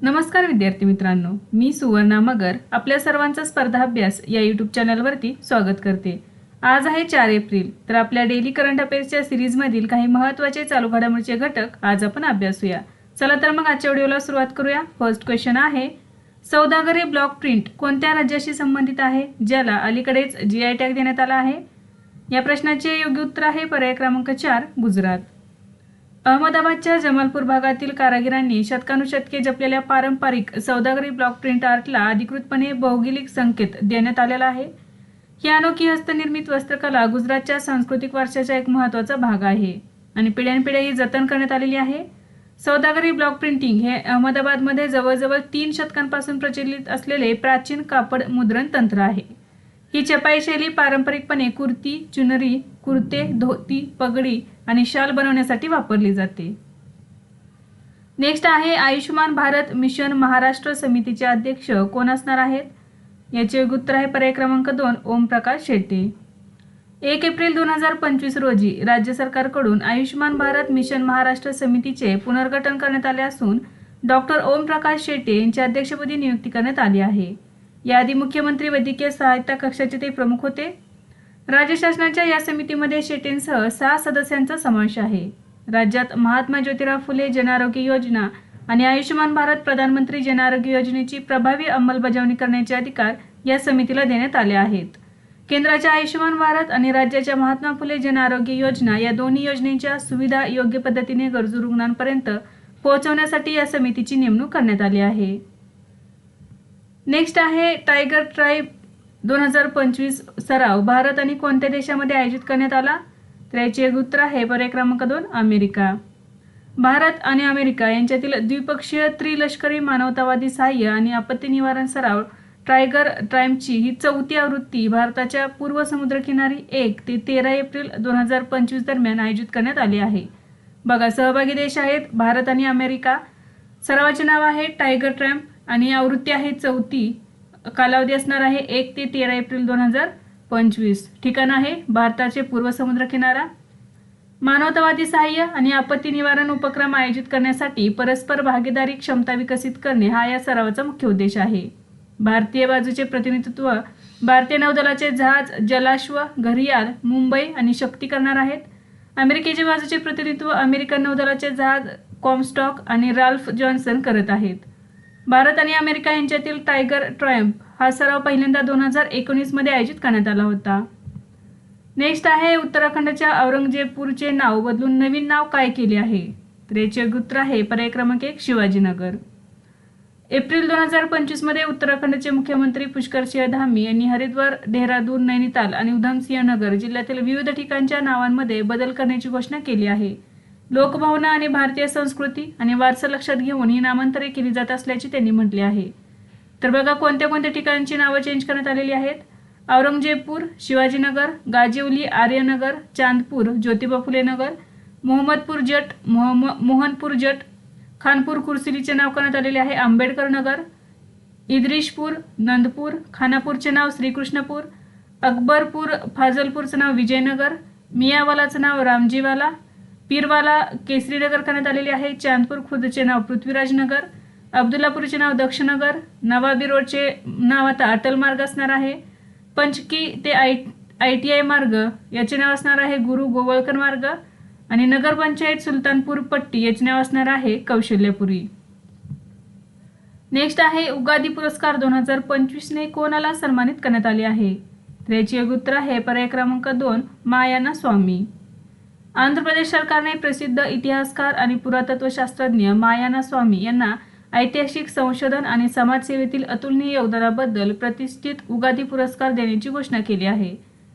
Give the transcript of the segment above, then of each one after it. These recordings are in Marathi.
नमस्कार विद्यार्थी मित्रांनो मी सुवर्णा मगर आपल्या सर्वांचा स्पर्धा अभ्यास या यूट्यूब चॅनलवरती स्वागत करते. आज आहे चार एप्रिल तर आपल्या डेली करंट अफेअर्सच्या सिरीजमधील काही महत्त्वाचे चालू घडामोडीचे घटक आज आपण अभ्यासूया चला तर मग आजच्या व्हिडिओला सुरुवात करूया. फर्स्ट क्वेश्चन आहे सौदागरी ब्लॉक प्रिंट कोणत्या राज्याशी संबंधित आहे? ज्याला अलीकडेच जी आय टॅग देण्यात आला आहे. या प्रश्नाचे योग्य उत्तर आहे पर्याय क्रमांक चार गुजरात. अहमदाबादच्या जमालपूर भागातील कारागिरांनी शतकानुशतके जपलेल्या पारंपरिक सौदागरी ब्लॉक प्रिंट आर्टला अधिकृतपणे भौगोलिक संकेत देण्यात आलेला आहे. ही अनोखी हस्तनिर्मित वस्त्रकला गुजरातच्या सांस्कृतिक वारशाचा एक महत्त्वाचा भाग आहे आणि पिढ्यानपिढ्या ही जतन करण्यात आलेली आहे. सौदागरी ब्लॉक प्रिंटिंग हे अहमदाबादमध्ये जवळजवळ तीन शतकांपासून प्रचलित असलेले प्राचीन कापड मुद्रण तंत्र आहे. ही चपाई शैली पारंपरिकपणे कुर्ती चुनरी कुर्ते धोती पगडी आणि शाल बनवण्यासाठी वापरली जाते. नेक्स्ट आहे आयुष्यमान भारत मिशन महाराष्ट्र समितीचे अध्यक्ष कोण असणार आहेत? याचे उत्तर आहे पर्याय क्रमांक दोन ओमप्रकाश शेट्टी. एक एप्रिल दोन हजार पंचवीस रोजी राज्य सरकारकडून आयुष्यमान भारत मिशन महाराष्ट्र समितीचे पुनर्गठन करण्यात आले असून डॉक्टर ओमप्रकाश शेट्टी यांच्या अध्यक्षपदी नियुक्ती करण्यात आली आहे. याआधी मुख्यमंत्री वैद्यकीय सहायता कक्षाचे ते प्रमुख होते. राज्य शासनाच्या या समितीमध्ये शेट्टींसह सहा सदस्यांचा समावेश आहे. राज्यात महात्मा ज्योतिराव फुले जनआरोग्य योजना आणि आयुष्यमान भारत प्रधानमंत्री जनआरोग्य योजनेची प्रभावी अंमलबजावणी करण्याचे अधिकार या समितीला देण्यात आले आहेत. केंद्राच्या आयुष्यमान भारत आणि राज्याच्या महात्मा फुले जनआरोग्य योजना या दोन्ही योजनेच्या सुविधा योग्य पद्धतीने गरजू रुग्णांपर्यंत पोहोचवण्यासाठी या समितीची नेमणूक करण्यात आली आहे. नेक्स्ट आहे टायगर ट्राईब दोन हजार पंचवीस सराव भारत आणि कोणत्या देशामध्ये आयोजित करण्यात आला? तर याचे एक उत्तर आहे पर्याय क्रमांक दोन अमेरिका. भारत आणि अमेरिका यांच्यातील द्विपक्षीय त्रिलष्करी मानवतावादी सहाय्य आणि आपत्ती निवारण सराव टायगर ट्राईमची ही चौथी आवृत्ती भारताच्या पूर्व समुद्रकिनारी एक ते तेरा एप्रिल दोन हजार पंचवीस दरम्यान आयोजित करण्यात आली आहे. बघा सहभागी देश आहेत भारत आणि अमेरिका. सरावाचे नाव आहे टायगर ट्रॅम्प आणि आवृत्ती आहे चौथी. कालावधी असणार आहे एक ते तेरा एप्रिल दोन हजार पंचवीस. ठिकाण आहे भारताचे पूर्व समुद्र किनारा. मानवतावादी सहाय्य आणि आपत्ती निवारण उपक्रम आयोजित करण्यासाठी परस्पर भागीदारी क्षमता विकसित करणे हा या सरावाचा मुख्य उद्देश आहे. भारतीय बाजूचे प्रतिनिधित्व भारतीय नौदलाचे जहाज जलाश्व घरियाल मुंबई आणि शक्ती करणार आहेत. अमेरिकेच्या बाजूचे प्रतिनिधित्व अमेरिकन नौदलाचे जहाज कॉमस्टॉक आणि राल्फ जॉन्सन करत आहेत. भारत आणि अमेरिका यांच्यातील टायगर ट्रायम्प हा सराव पहिल्यांदा दोन हजार एकोणीसमध्ये आयोजित करण्यात आला होता. नेक्स्ट आहे उत्तराखंडच्या औरंगजेबपूरचे नाव बदलून नवीन नाव काय केले आहे? तर याचे उत्तर आहे पर्याय क्रमांक एक शिवाजीनगर. एप्रिल दोन हजार पंचवीसमध्ये उत्तराखंडचे मुख्यमंत्री पुष्कर सिंह धामी यांनी हरिद्वार देहरादून नैनिताल आणि उधमसिंह नगर जिल्ह्यातील विविध ठिकाणच्या नावांमध्ये बदल करण्याची घोषणा केली आहे. लोकभावना आणि भारतीय संस्कृती आणि वारसा लक्षात घेऊन ही नामांतरे केली जात असल्याचे त्यांनी म्हटले आहे. तर बघा कोणत्या कोणत्या ठिकाणची नावं चेंज करण्यात आलेली आहेत? औरंगजेबपूर शिवाजीनगर गाजिवली आर्यनगर चांदपूर ज्योतिबा फुले नगर मोहम्मदपूर जट मोहम मोहनपूर जट खानपूर कुर्सिलीचे नाव करण्यात आलेले आहे आंबेडकर नगर इद्रिशपूर नंदपूर खानापूरचे नाव श्रीकृष्णपूर अकबरपूर फाजलपूरचं नाव विजयनगर मियावालाचं नाव रामजीवाला पीरवाला केसरी नगर करण्यात आलेली आहे. चांदपूर खुर्दचे नाव पृथ्वीराजनगर अब्दुल्लापूरचे नाव दक्षनगर नवाबी रोडचे नाव आता अटल मार्ग असणार आहे. पंचकी ते आय आय टी आय मार्ग याचे नाव असणार आहे गुरु गोवळकर मार्ग आणि नगरपंचायत सुलतानपूर पट्टी याचे नाव असणार आहे कौशल्यपुरी. नेक्स्ट आहे उगादी पुरस्कार दोन हजार पंचवीसने कोणाला सन्मानित करण्यात आले आहे? तर याची उत्तर आहे पर्याय क्रमांक दोन मायाना स्वामी. आंध्र प्रदेश सरकारने प्रसिद्ध इतिहासकार आणि पुरातत्वशास्त्रज्ञ मायाना स्वामी यांना ऐतिहासिक संशोधन आणि समाजसेवेतील अतुलनीय योगदानाबद्दल प्रतिष्ठित उगादी पुरस्कार देण्याची घोषणा केली आहे.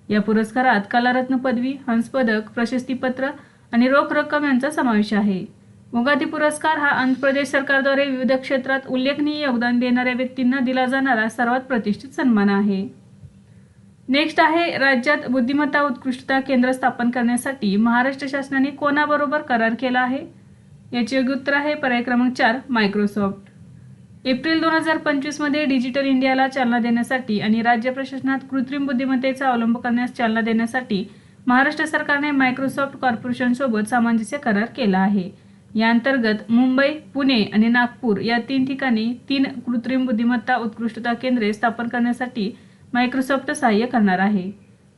या पुरस्कारात कलारत्न पदवी हंसपदक प्रशस्तीपत्र आणि रोख रक्कम यांचा समावेश आहे. उगादी पुरस्कार हा आंध्र प्रदेश सरकारद्वारे विविध क्षेत्रात उल्लेखनीय योगदान देणाऱ्या व्यक्तींना दिला जाणारा सर्वात प्रतिष्ठित सन्मान आहे. नेक्स्ट आहे राज्यात बुद्धिमत्ता उत्कृष्टता केंद्र स्थापन करण्यासाठी महाराष्ट्र शासनाने कोणाबरोबर करार केला आहे? याचे योग्य उत्तर आहे पर्याय क्रमांक चार मायक्रोसॉफ्ट एप्रिल दोन हजार पंचवीसमध्ये डिजिटल इंडियाला चालना देण्यासाठी आणि राज्य प्रशासनात कृत्रिम बुद्धिमत्तेचा अवलंब करण्यास चालना देण्यासाठी महाराष्ट्र सरकारने मायक्रोसॉफ्ट कॉर्पोरेशनसोबत सामंजस्य करार केला आहे. या अंतर्गत मुंबई पुणे आणि नागपूर या तीन ठिकाणी तीन कृत्रिम बुद्धिमत्ता उत्कृष्टता केंद्रे स्थापन करण्यासाठी मायक्रोसॉफ्ट सहाय्य करणार आहे.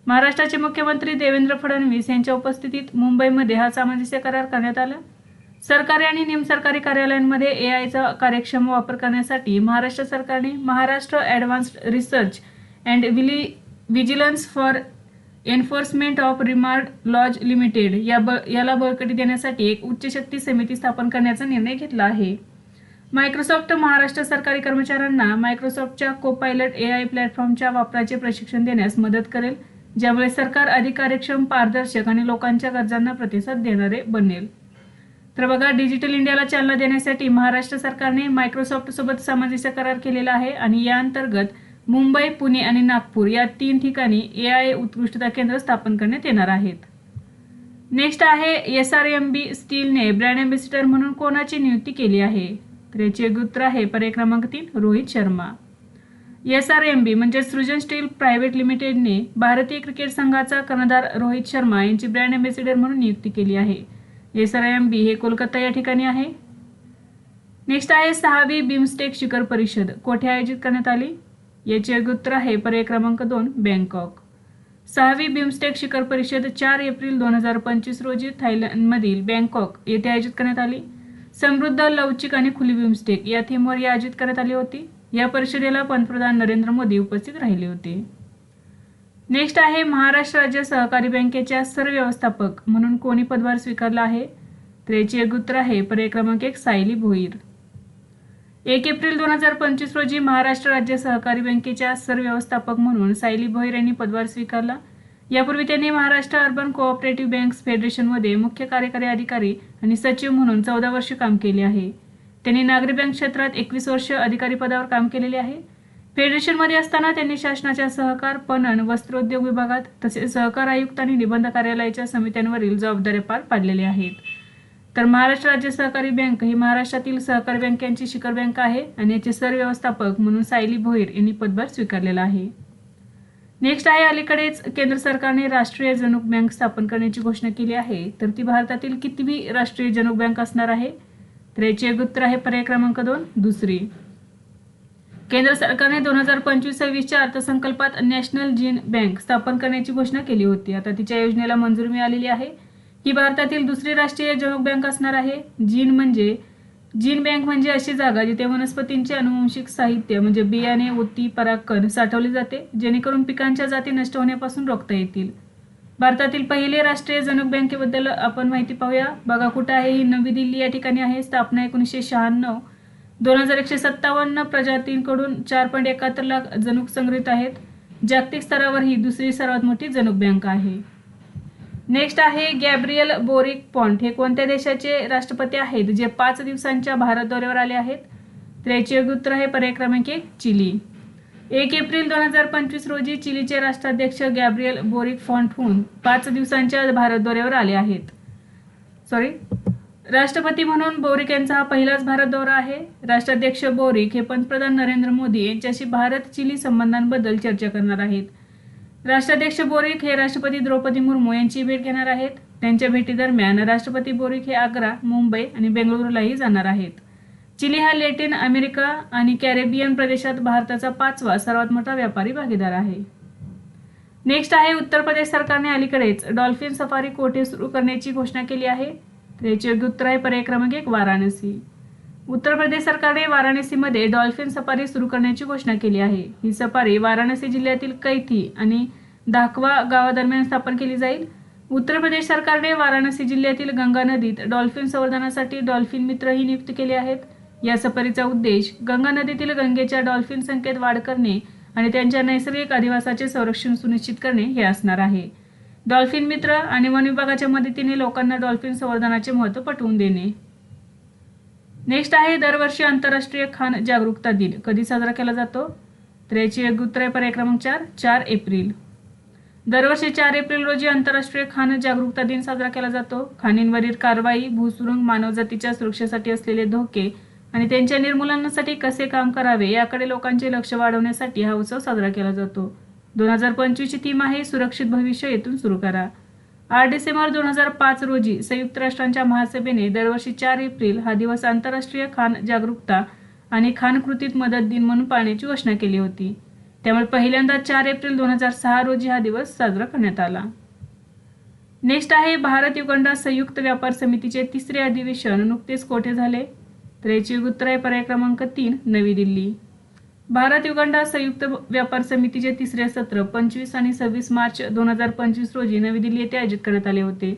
महाराष्ट्राचे मुख्यमंत्री देवेंद्र फडणवीस यांच्या उपस्थितीत मुंबईमध्ये हा सामंजस्य करार करण्यात आला. सरकारी आणि निमसरकारी कार्यालयांमध्ये ए आयचा कार्यक्षम वापर करण्यासाठी महाराष्ट्र सरकारने महाराष्ट्र ॲडव्हान्स्ड रिसर्च अँड विली विजिलन्स फॉर एन्फोर्समेंट ऑफ रिमार्ड लॉज लिमिटेड या ब याला बळकटी देण्यासाठी एक उच्च शक्ती समिती स्थापन करण्याचा निर्णय घेतला आहे. मायक्रोसॉफ्ट महाराष्ट्र सरकारी कर्मचाऱ्यांना मायक्रोसॉफ्टच्या कोपायलट ए आय प्लॅटफॉर्मच्या वापराचे प्रशिक्षण देण्यास मदत करेल ज्यामुळे सरकार अधिक कार्यक्षम पारदर्शक आणि लोकांच्या गरजांना प्रतिसाद देणारे बनेल. तर बघा डिजिटल इंडियाला चालना देण्यासाठी महाराष्ट्र सरकारने मायक्रोसॉफ्ट सोबत सामंजस्य करार केलेला आहे आणि या अंतर्गत मुंबई पुणे आणि नागपूर या तीन ठिकाणी ए आय उत्कृष्टता केंद्र स्थापन करण्यात येणार आहेत. नेक्स्ट आहे एस आर एम बी स्टीलने ब्रँड अँबॅसिडर म्हणून कोणाची नियुक्ती केली आहे? तर याचे आहे पर्याय क्रमांक तीन Rohit Sharma. S R M B म्हणजे सृजन स्टील प्रायव्हेट लिमिटेडने भारतीय क्रिकेट संघाचा कर्णधार रोहित शर्मा यांची ब्रँड अँबॅसिडर म्हणून नियुक्ती केली आहे. एस आर एम बी हे कोलकाता या ठिकाणी आहे. नेक्स्ट आहे सहावी बिमस्टेक शिखर परिषद. कोठे आयोजित करण्यात आली? याचे गुत्र उत्तर आहे पर्याय क्रमांक दोन बँकॉक. सहावी बिमस्टेक शिखर परिषद चार एप्रिल दोन हजार पंचवीस रोजी थायलंडमधील बँकॉक येथे आयोजित करण्यात आली. समृद्ध लवचिक आणि खुली बिमस्टेक या थीमवर ही आयोजित करण्यात आली होती. या परिषदेला पंतप्रधान नरेंद्र मोदी उपस्थित राहिले होते. नेक्स्ट आहे महाराष्ट्र राज्य सहकारी बँकेच्या सरव्यवस्थापक म्हणून कोणी पदभार स्वीकारला आहे? तर याचे एक उत्तर आहे पर्याय क्रमांक एक सायली भोईर. एक एप्रिल दोन हजार पंचवीस रोजी महाराष्ट्र राज्य सहकारी बँकेच्या सरव्यवस्थापक म्हणून सायली भोईर यांनी पदभार स्वीकारला. यापूर्वी त्यांनी महाराष्ट्र अर्बन कोऑपरेटिव्ह बँक्स फेडरेशनमध्ये मुख्य कार्यकारी अधिकारी आणि सचिव म्हणून चौदा वर्ष काम केले आहे. त्यांनी नागरी बँक क्षेत्रात एकवीस वर्ष अधिकारी पदावर काम केलेले आहे. फेडरेशनमध्ये असताना त्यांनी शासनाच्या सहकार पणन वस्त्रोद्योग विभागात तसेच सहकार आयुक्त आणि निबंध कार्यालयाच्या समित्यांवरील जबाबदाऱ्या पार पाडलेल्या आहेत. तर महाराष्ट्र राज्य सहकारी बँक ही महाराष्ट्रातील सहकारी बँकांची शिखर बँक आहे आणि याचे सरव्यवस्थापक म्हणून सायली भोईर यांनी पदभार स्वीकारलेला आहे. नेक्स्ट आहे अलीकडेच केंद्र सरकारने राष्ट्रीय जनुक बँक स्थापन करण्याची घोषणा केली आहे. तर ती भारतातील कितवी राष्ट्रीय जनुक बँक असणार आहे? तर याचे एक उत्तर आहे पर्याय क्रमांक दोन दुसरी. केंद्र सरकारने दोन हजार पंचवीस सव्वीसच्या अर्थसंकल्पात नॅशनल जीन बँक स्थापन करण्याची घोषणा केली होती. आता तिच्या योजनेला मंजुरी मिळालेली आहे. ही भारतातील दुसरी राष्ट्रीय जनुक बँक असणार आहे. जीन म्हणजे जीन बँक म्हणजे अशी जागा जिथे वनस्पतींचे अनुवंशिक साहित्य म्हणजे बियाणे ओती परागकण साठवले जाते जेणेकरून पिकांच्या जाती नष्ट होण्यापासून रोखता येतील. भारतातील पहिले राष्ट्रीय जनुक बँकेबद्दल आपण माहिती पाहूया. बघा कुठं आहे ही नवी दिल्ली या ठिकाणी आहे. स्थापना एकोणीसशे शहाण्णव. दोन हजार एकशे सत्तावन्न प्रजातींकडून चार पॉईंट एकाहत्तर लाख जनुक संग्रहित आहेत. जागतिक स्तरावर ही दुसरी सर्वात मोठी जनुक बँक आहे. नेक्स्ट आहे गॅब्रियल बोरिक पॉन्ट हे कोणत्या देशाचे राष्ट्रपती आहेत? जे पाच दिवसांच्या भारत दौऱ्यावर आले आहेत? तर याचे उत्तर आहे पर्याय क्रमांक एक चिली. एक एप्रिल दोन हजार पंचवीस रोजी चिलीचे राष्ट्राध्यक्ष गॅब्रियल बोरिक फॉन्टहून पाच दिवसांच्या भारत दौऱ्यावर आले आहेत. सॉरी राष्ट्रपती म्हणून बोरिक यांचा हा पहिलाच भारत दौरा आहे. राष्ट्राध्यक्ष बोरिक हे पंतप्रधान नरेंद्र मोदी यांच्याशी भारत चिली संबंधांबद्दल चर्चा करणार आहेत. राष्ट्राध्यक्ष बोरिक हे राष्ट्रपती द्रौपदी मुर्मू यांची भेट घेणार आहेत. त्यांच्या भेटीदरम्यान राष्ट्रपती बोरिक हे आग्रा मुंबई आणि बेंगळुरूलाही जाणार आहेत. चिली हा लॅटिन अमेरिका आणि कॅरेबियन प्रदेशात भारताचा पाचवा सर्वात मोठा व्यापारी भागीदार आहे. नेक्स्ट आहे उत्तर प्रदेश सरकारने अलीकडेच डॉल्फिन सफारी कोठे सुरू करण्याची घोषणा केली आहे? तर याचे योग्य उत्तर आहे पर्याय क्रमांक एक वाराणसी. उत्तर प्रदेश सरकारने वाराणसीमध्ये डॉल्फिन सफारी सुरू करण्याची घोषणा केली आहे. ही सफारी वाराणसी जिल्ह्यातील कैथी आणि धाकवा गावादरम्यान स्थापन केली जाईल. उत्तर प्रदेश सरकारने वाराणसी जिल्ह्यातील गंगा नदीत डॉल्फिन संवर्धनासाठी डॉल्फिन मित्र ही नियुक्त केले आहेत. या सफारीचा उद्देश गंगा नदीतील गंगेच्या डॉल्फिन संख्येत वाढ करणे आणि त्यांच्या नैसर्गिक अधिवासाचे संरक्षण सुनिश्चित करणे हे असणार आहे. डॉल्फिन मित्र आणि वन विभागाच्या मदतीने लोकांना डॉल्फिन संवर्धनाचे महत्त्व पटवून देणे. नेक्स्ट आहे दरवर्षी आंतरराष्ट्रीय खान जागरूकता दिन. कधी साजरा केला जातो? तर याची एक उत्तर पर्याय क्रमांक चार चार एप्रिल. दरवर्षी चार एप्रिल रोजी आंतरराष्ट्रीय खान जागरूकता दिन साजरा केला जातो. खाणींवरील कारवाई भूसुरुंग मानवजातीच्या सुरक्षेसाठी असलेले धोके आणि त्यांच्या निर्मूलनासाठी कसे काम करावे याकडे लोकांचे लक्ष वाढवण्यासाठी हा उत्सव साजरा केला जातो. दोन हजार पंचवीसची थीम आहे सुरक्षित भविष्य येथून सुरू करा. आठ डिसेंबर दोन हजार पाच रोजी संयुक्त राष्ट्रांच्या महासभेने दरवर्षी चार एप्रिल हा दिवस आंतरराष्ट्रीय खान जागरूकता आणि खान कृतीत मदत दिन म्हणून पाळण्याची घोषणा केली होती. त्यामुळे पहिल्यांदा चार एप्रिल दोन हजार सहा रोजी हा दिवस साजरा करण्यात आला. नेक्स्ट आहे भारत युगंडा संयुक्त व्यापार समितीचे तिसरे अधिवेशन नुकतेच कोठे झाले? तर याची उत्तर आहे पर्याय क्रमांक तीन नवी दिल्ली. भारत युगांडा संयुक्त व्यापार समितीचे तिसरे सत्र पंचवीस आणि सव्वीस मार्च दोन हजार पंचवीस रोजी नवी दिल्ली येथे आयोजित करण्यात आले होते.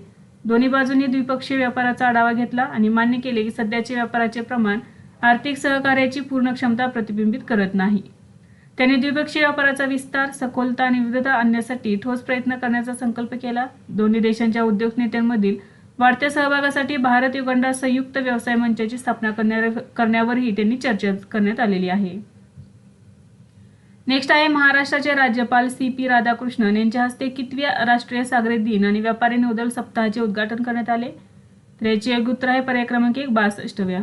दोन्ही बाजूंनी द्विपक्षीय व्यापाराचा आढावा घेतला आणि मान्य केले की सध्याचे व्यापाराचे प्रमाण आर्थिक सहकार्याची पूर्ण क्षमता प्रतिबिंबित करत नाही. त्यांनी द्विपक्षीय व्यापाराचा विस्तार सखोलता आणि विविधता आणण्यासाठी ठोस प्रयत्न करण्याचा संकल्प केला. दोन्ही देशांच्या उद्योग नेत्यांमधील वाढत्या सहभागासाठी भारत युगंडा संयुक्त व्यवसाय मंचाची स्थापना करण्यावरही त्यांनी चर्चा करण्यात आलेली आहे. नेक्स्ट आहे महाराष्ट्राचे राज्यपाल सी पी राधाकृष्णन यांच्या हस्ते कितव्या राष्ट्रीय सागरी दिन आणि व्यापारी नौदल सप्ताहाचे उद्घाटन करण्यात आले? तर याची एक उत्तर आहे पर्याय क्रमांक एक बासष्टव्या.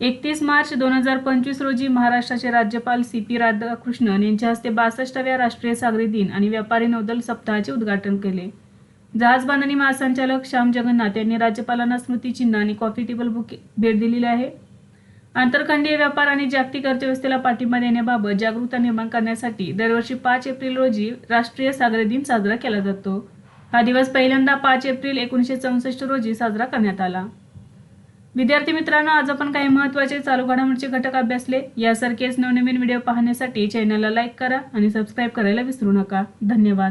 एकतीस मार्च दोन हजार पंचवीस रोजी महाराष्ट्राचे राज्यपाल सी पी राधाकृष्णन यांच्या हस्ते बासष्टाव्या राष्ट्रीय सागरी दिन आणि व्यापारी नौदल सप्ताहाचे उद्घाटन केले. जहाज बांधणी महासंचालक श्याम जगन्नाथ यांनी राज्यपालांना स्मृतिचिन्ह आणि कॉफी टेबल बुक भेट दिलेली आहे. आंतरखंडीय व्यापार आणि जागतिक अर्थव्यवस्थेला पाठिंबा देण्याबाबत जागरूकता निर्माण करण्यासाठी दरवर्षी पाच एप्रिल रोजी राष्ट्रीय सागरी दिन साजरा केला जातो. हा दिवस पहिल्यांदा पाच एप्रिल एकोणीसशे चौसष्ट रोजी साजरा करण्यात आला. विद्यार्थी मित्रांनो आज आपण काही महत्त्वाचे चालू घडामोडीचे घटक अभ्यासले. यासारखेच नवनवीन व्हिडिओ पाहण्यासाठी चॅनलला लाईक करा आणि सबस्क्राईब करायला विसरू नका. धन्यवाद.